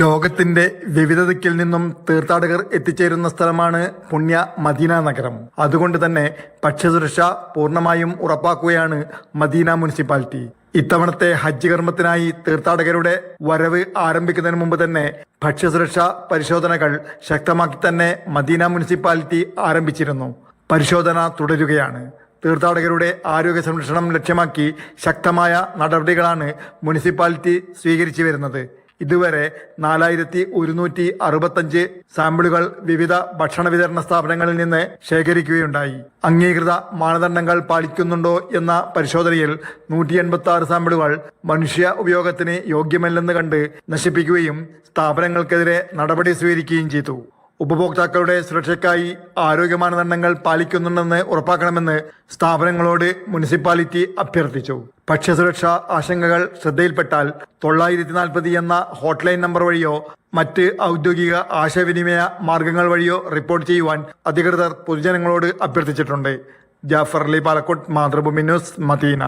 ലോകത്തിന്റെ വിവിധ ദിക്കിൽ നിന്നും തീർത്ഥാടകർ എത്തിച്ചേരുന്ന സ്ഥലമാണ് പുണ്യ മദീന നഗരം. അതുകൊണ്ട് തന്നെ ഭക്ഷ്യസുരക്ഷ പൂർണമായും ഉറപ്പാക്കുകയാണ് മദീന മുനിസിപ്പാലിറ്റി. ഇത്തവണത്തെ ഹജ്ജ് കർമ്മത്തിനായി തീർത്ഥാടകരുടെ വരവ് ആരംഭിക്കുന്നതിന് മുമ്പ് തന്നെ ഭക്ഷ്യസുരക്ഷ പരിശോധനകൾ ശക്തമാക്കി തന്നെ മദീന മുനിസിപ്പാലിറ്റി ആരംഭിച്ചിരുന്നു. പരിശോധന തുടരുകയാണ്. തീർത്ഥാടകരുടെ ആരോഗ്യ സംരക്ഷണം ലക്ഷ്യമാക്കി ശക്തമായ നടപടികളാണ് മുനിസിപ്പാലിറ്റി സ്വീകരിച്ചു വരുന്നത്. ഇതുവരെ നാലായിരത്തി ഒരുന്നൂറ്റി അറുപത്തഞ്ച് സാമ്പിളുകൾ വിവിധ ഭക്ഷണ വിതരണ സ്ഥാപനങ്ങളിൽ നിന്ന് ശേഖരിക്കുകയുണ്ടായി. അംഗീകൃത മാനദണ്ഡങ്ങൾ പാലിക്കുന്നുണ്ടോ എന്ന പരിശോധനയിൽ നൂറ്റി എൺപത്തി ആറ് സാമ്പിളുകൾ മനുഷ്യ ഉപയോഗത്തിന് യോഗ്യമല്ലെന്ന് കണ്ട് നശിപ്പിക്കുകയും സ്ഥാപനങ്ങൾക്കെതിരെ നടപടി സ്വീകരിക്കുകയും ചെയ്തു. ഉപഭോക്താക്കളുടെ സുരക്ഷയ്ക്കായി ആരോഗ്യ മാനദണ്ഡങ്ങൾ പാലിക്കുന്നുണ്ടെന്ന് ഉറപ്പാക്കണമെന്ന് സ്ഥാപനങ്ങളോട് മുനിസിപ്പാലിറ്റി അഭ്യർത്ഥിച്ചു. ഭക്ഷ്യസുരക്ഷാ ആശങ്കകൾ ശ്രദ്ധയിൽപ്പെട്ടാൽ തൊള്ളായിരത്തി നാൽപ്പത് എന്ന ഹോട്ട്ലൈൻ നമ്പർ വഴിയോ മറ്റ് ഔദ്യോഗിക ആശയവിനിമയ മാർഗങ്ങൾ വഴിയോ റിപ്പോർട്ട് ചെയ്യുവാൻ അധികൃതർ പൊതുജനങ്ങളോട് അഭ്യർത്ഥിച്ചിട്ടുണ്ട്. Jafar Ali Palakkot Mathrubhumi news Medina.